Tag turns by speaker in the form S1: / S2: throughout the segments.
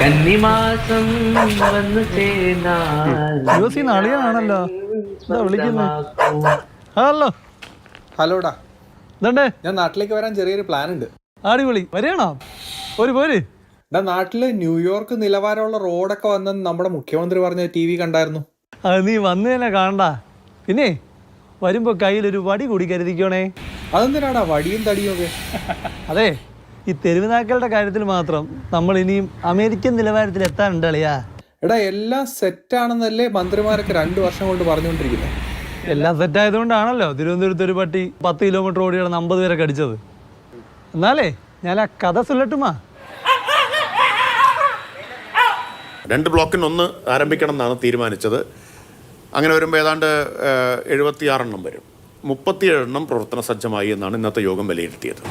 S1: കന്നിമാസം വന്നു ചേർന്നാൽ
S2: U C നാളികനാണല്ലോ വിളിക്കുന്നത് ഹലോ.
S3: ഹലോടാ.
S2: ഇതണ്ടേ
S3: ഞാൻ നാട്ടിലേക്ക് വരാൻ ചെറിയൊരു പ്ലാൻ ഉണ്ട്
S2: അടിപൊളി. വരണോ ഒരു പോര്.
S3: എടാ നാട്ടിൽ ന്യൂയോർക്ക് നിലവാരമുള്ള റോഡൊക്കെ വന്നെന്ന് നമ്മുടെ മുഖ്യമന്ത്രി പറഞ്ഞ ടി വി കണ്ടായിരുന്നു.
S2: അത് നീ വന്നു തന്നെ കാണണ്ട. പിന്നെ വരുമ്പോ കയ്യിൽ ഒരു വടി കൂടി കരുതിക്കോണേ.
S3: അതെന്തിനാടാ വടിയും തടിയും ഒക്കെ?
S2: അതെ ഈ തെരുവുനാക്കളുടെ കാര്യത്തിൽ മാത്രം നമ്മൾ ഇനിയും അമേരിക്കൻ നിലവാരത്തിൽ എത്താനുണ്ട് അളിയാ.
S3: എടാ എല്ലാം സെറ്റാണെന്നല്ലേ മന്ത്രിമാരൊക്കെ രണ്ടു വർഷം കൊണ്ട് പറഞ്ഞുകൊണ്ടിരിക്കുന്നത്.
S2: എല്ലാം സെറ്റ് ആയതുകൊണ്ടാണല്ലോ തിരുവനന്തപുരത്ത് ഒരു പട്ടി പത്ത് കിലോമീറ്റർ ഓടിയാണ് കിടന്ന് അമ്പത് പേരെ കടിച്ചത്. എന്നാലേ ഞാൻ ആ കഥ സുല്ലട്ടുമാ.
S4: രണ്ട് ബ്ലോക്കിന് ഒന്ന് ആരംഭിക്കണം എന്നാണ് തീരുമാനിച്ചത്. അങ്ങനെ വരുമ്പോൾ ഏതാണ്ട് എഴുപത്തിയാറെണ്ണം വരും. മുപ്പത്തിയേഴെണ്ണം പ്രവർത്തന സജ്ജമായി എന്നാണ് ഇന്നത്തെ യോഗം വിലയിരുത്തിയത്.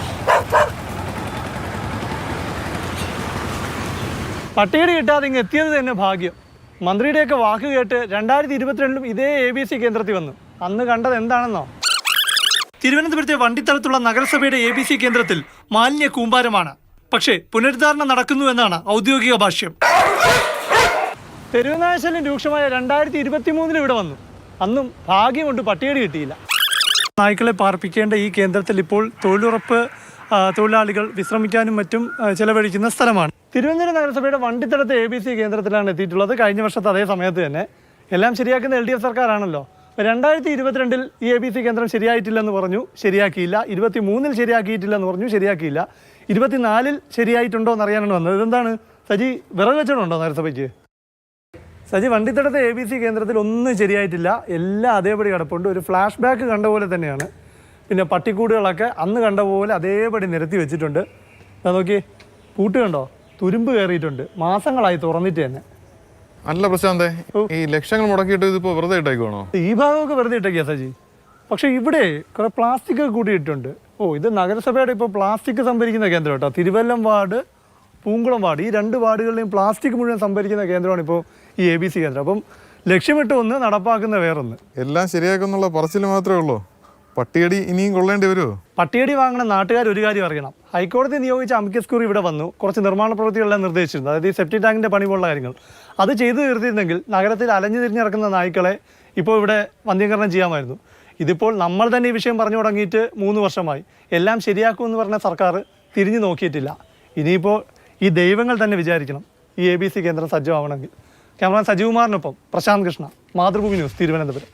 S2: പട്ടികടി കിട്ടാതെ ഇങ്ങ് എത്തിയത് തന്നെ ഭാഗ്യം. മന്ത്രിയുടെയൊക്കെ വാക്ക് കേട്ട് രണ്ടായിരത്തി ഇരുപത്തിരണ്ടിലും ഇതേ എ ബി സി കേന്ദ്രത്തിൽ വന്നു. അന്ന് കണ്ടത് എന്താണെന്നോ? തിരുവനന്തപുരത്തെ വണ്ടിത്തലത്തുള്ള നഗരസഭയുടെ എ ബി സി കേന്ദ്രത്തിൽ മാലിന്യ കൂമ്പാരമാണ്. പക്ഷേ പുനരുദ്ധാരണം നടക്കുന്നു എന്നാണ് ഔദ്യോഗിക ഭാഷ്യം. തെരുവുനാശല്യം രൂക്ഷമായ രണ്ടായിരത്തി ഇരുപത്തി മൂന്നിൽ ഇവിടെ വന്നു. അന്നും ഭാഗ്യം കൊണ്ട് പട്ടികടി കിട്ടിയില്ല. നായ്ക്കളെ പാർപ്പിക്കേണ്ട ഈ കേന്ദ്രത്തിൽ ഇപ്പോൾ തൊഴിലുറപ്പ് തൊഴിലാളികൾ വിശ്രമിക്കാനും മറ്റും ചെലവഴിക്കുന്ന സ്ഥലമാണ്. തിരുവനന്തപുരം നഗരസഭയുടെ വണ്ടിത്തടത്ത് എ ബി സി കേന്ദ്രത്തിലാണ് എത്തിയിട്ടുള്ളത്. കഴിഞ്ഞ വർഷത്തെ അതേ സമയത്ത് തന്നെ. എല്ലാം ശരിയാക്കുന്ന എൽ ഡി എഫ് സർക്കാരാണല്ലോ. രണ്ടായിരത്തി ഇരുപത്തിരണ്ടിൽ ഈ എ ബി സി കേന്ദ്രം ശരിയായിട്ടില്ലെന്ന് പറഞ്ഞു ശരിയാക്കിയില്ല. ഇരുപത്തി മൂന്നിൽ ശരിയാക്കിയിട്ടില്ലെന്ന് പറഞ്ഞു ശരിയാക്കിയില്ല. ഇരുപത്തിനാലിൽ ശരിയായിട്ടുണ്ടോ എന്ന് അറിയാനാണ് വന്നത്. ഇതെന്താണ്? സജി വിറക് വെച്ചിട്ടുണ്ടോ നഗരസഭയ്ക്ക്? സജി വണ്ടിത്തടത്തെ എ ബി സി കേന്ദ്രത്തിൽ ഒന്നും ശരിയായിട്ടില്ല. എല്ലാം അതേപടി കിടപ്പുണ്ട്. ഒരു ഫ്ലാഷ് ബാക്ക് കണ്ട പോലെ തന്നെയാണ്. പിന്നെ പട്ടിക്കൂടുകളൊക്കെ അന്ന് കണ്ട പോലെ അതേപടി നിരത്തി വെച്ചിട്ടുണ്ട്. നോക്കി പൂട്ട് കണ്ടോ? തുരുമ്പ് കയറിയിട്ടുണ്ട്. മാസങ്ങളായി തുറന്നിട്ട് തന്നെ.
S5: അല്ല പ്രശാന്തെ ഈ ലക്ഷങ്ങൾ മുടക്കിയിട്ട് ഇതിപ്പോ വെറുതെ ഇട്ടേക്കുവാണോ?
S2: ഈ ഭാഗമൊക്കെ വെറുതെ ഇട്ടേക്കാ സജി പക്ഷെ ഇവിടെ കുറെ പ്ലാസ്റ്റിക് ഒക്കെ കൂട്ടിയിട്ടുണ്ട്. ഓ ഇത് നഗരസഭയുടെ ഇപ്പോൾ പ്ലാസ്റ്റിക് സംഭരിക്കുന്ന കേന്ദ്രം കേട്ടോ. Thiruvallam ward Poonkulam ward. ഈ രണ്ട് വാർഡുകളിലെയും പ്ലാസ്റ്റിക് മുഴുവൻ സംഭരിക്കുന്ന കേന്ദ്രമാണ് ഇപ്പോൾ ഈ എ ബി സി കേന്ദ്രം. അപ്പം ലക്ഷ്യമിട്ട് ഒന്ന് നടപ്പാക്കുന്ന വേറൊന്ന്.
S5: എല്ലാം ശരിയാക്കുന്നുള്ള പറച്ചിൽ മാത്രമേ ഉള്ളൂ? പട്ടിയടി ഇനിയും കൊള്ളേണ്ടി വരുമോ
S2: പട്ടിയടി വാങ്ങുന്ന നാട്ടുകാർ ഒരു കാര്യം അറിയണം. ഹൈക്കോടതി നിയോഗിച്ച അമിക്കസ് ക്യൂറി ഇവിടെ വന്നു. കുറച്ച് നിർമ്മാണ പ്രവൃത്തികളെല്ലാം നിർദ്ദേശിച്ചിരുന്നു. അതായത് ഈ സെപ്റ്റി ടാങ്കിന്റെ പണി പോലുള്ള കാര്യങ്ങൾ. അത് ചെയ്തു തീർത്തിരുന്നെങ്കിൽ നഗരത്തിൽ അലഞ്ഞു തിരിഞ്ഞിറക്കുന്ന നായ്ക്കളെ ഇപ്പോൾ ഇവിടെ വന്ധ്യീകരണം ചെയ്യാമായിരുന്നു. ഇതിപ്പോൾ നമ്മൾ തന്നെ ഈ വിഷയം പറഞ്ഞു തുടങ്ങിയിട്ട് മൂന്ന് വർഷമായി. എല്ലാം ശരിയാക്കുമെന്ന് പറഞ്ഞ സർക്കാർ തിരിഞ്ഞു നോക്കിയിട്ടില്ല. ഇനിയിപ്പോൾ ഈ ദൈവങ്ങൾ തന്നെ വിചാരിക്കണം ഈ എ ബി സി കേന്ദ്രം സജ്ജമാവണമെങ്കിൽ. ക്യാമറ സജീവകുമാറിനൊപ്പം പ്രശാന്ത് കൃഷ്ണ. മാതൃഭൂമി ന്യൂസ് തിരുവനന്തപുരം.